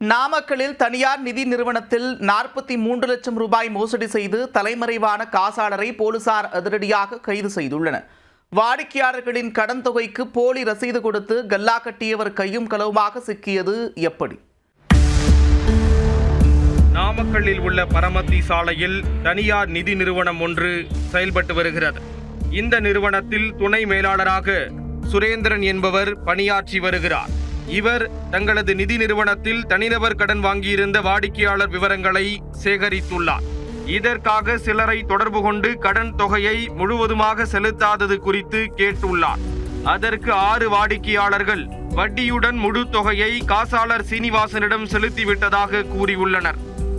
நாமக்கலில் தனியார் நிதி நிறுவனத்தில் நாற்பத்தி மூன்று லட்சம் ரூபாய் மோசடி செய்து தலைமறைவான காசாளரை போலீசார் அதிரடியாக கைது செய்துள்ளனர். வாடிக்கையாளர்களின் கடன் தொகைக்கு போலி ரசீது கொடுத்து கல்லா கட்டியவர் கையும் களவுமாக சிக்கியது எப்படி? நாமக்கல்லில் உள்ள பரமத்தி சாலையில் தனியார் நிதி நிறுவனம் ஒன்று செயல்பட்டு வருகிறது. இந்த நிறுவனத்தில் துணை மேலாளராக சுரேந்திரன் என்பவர் பணியாற்றி வருகிறார். இவர் தங்களது நிதி நிறுவனத்தில் தனிநபர் கடன் வாங்கியிருந்த வாடிக்கையாளர் விவரங்களை சேகரித்துள்ளார். இதற்காக சிலரை தொடர்பு கொண்டு கடன் தொகையை முழுவதுமாக செலுத்தாதது குறித்து கேட்டுள்ளார். அதற்கு ஆறு வாடிக்கையாளர்கள் வட்டியுடன் முழு தொகையை காசாளர் சீனிவாசனிடம் செலுத்திவிட்டதாக கூறியுள்ளனர்.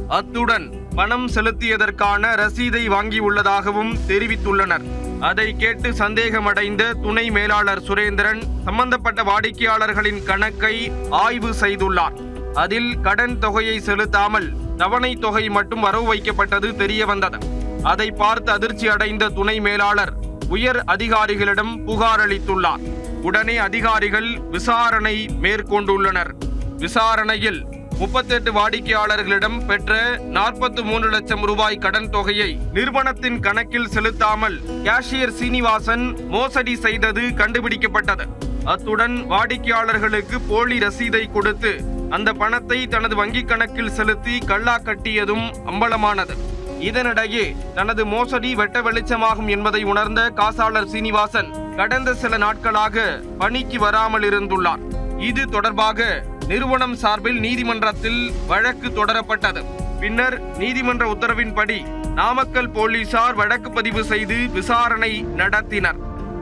அத்துடன் பணம் செலுத்தியதற்கான ரசீதை வாங்கியுள்ளதாகவும் தெரிவித்துள்ளனர். அதை கேட்டு சந்தேகமடைந்த துணை மேலாளர் சுரேந்திரன் சம்பந்தப்பட்ட வாடிக்கையாளர்களின் கணக்கை ஆய்வு செய்துள்ளார். அதில் கடன் தொகையை செலுத்தாமல் தவணை தொகை மட்டும் வரவு வைக்கப்பட்டது தெரிய வந்தது. அதை பார்த்து அதிர்ச்சி அடைந்த துணை மேலாளர் உயர் அதிகாரிகளிடம் புகார் அளித்துள்ளார். உடனே அதிகாரிகள் விசாரணை மேற்கொண்டுள்ளனர். விசாரணையில் முப்பத்தெட்டு வாடிக்கையாளர்களிடம் பெற்ற நாற்பத்தி மூன்று லட்சம் ரூபாய் கடன் தொகையை நிறுவனத்தின் கணக்கில் செலுத்தாமல் கேஷியர் சீனிவாசன் மோசடி செய்தது கண்டுபிடிக்கப்பட்டது. அத்துடன் வாடிக்கையாளர்களுக்கு போலி ரசீதை கொடுத்து அந்த பணத்தை தனது வங்கிக் கணக்கில் செலுத்தி கல்லா கட்டியதும் அம்பலமானது. இதனிடையே தனது மோசடி வெட்ட வெளிச்சமாகும் என்பதை உணர்ந்த காசாளர் சீனிவாசன் கடந்த சில நாட்களாக பணிக்கு வராமல் இருந்துள்ளார் இது தொடர்பாக நிறுவனம் சார்பில் நீதிமன்றத்தில் வழக்கு தொடரப்பட்டது. பின்னர் நீதிமன்ற உத்தரவின்படி நாமக்கல் போலீசார் வழக்கு பதிவு செய்து விசாரணை நடத்தினர்.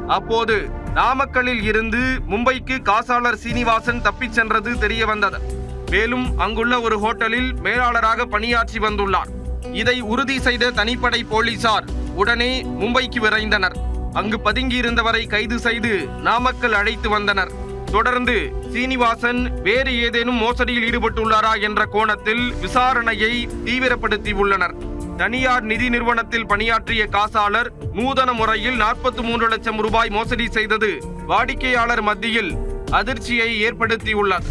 அப்போது நாமக்கல்லில் இருந்து மும்பைக்கு காசாளர் சீனிவாசன் தப்பிச் சென்றது தெரிய வந்தது மேலும் அங்குள்ள ஒரு ஹோட்டலில் மேலாளராக பணியாற்றி வந்துள்ளார். இதை உறுதி செய்த தனிப்படை போலீசார் உடனே மும்பைக்கு விரைந்தனர். அங்கு பதுங்கியிருந்தவரை கைது செய்து நாமக்கல் அழைத்து வந்தனர். தொடர்ந்து சீனிவாசன் வேறு ஏதேனும் மோசடியில் ஈடுபட்டுள்ளாரா என்ற கோணத்தில் விசாரணையை தீவிரப்படுத்தியுள்ளனர் தனியார் நிதி நிறுவனத்தில் பணியாற்றிய காசாளர் நூதன முறையில் நாற்பத்தி மூன்று லட்சம் ரூபாய் மோசடி செய்தது வாடிக்கையாளர் மத்தியில் அதிர்ச்சியை ஏற்படுத்தியுள்ளார்.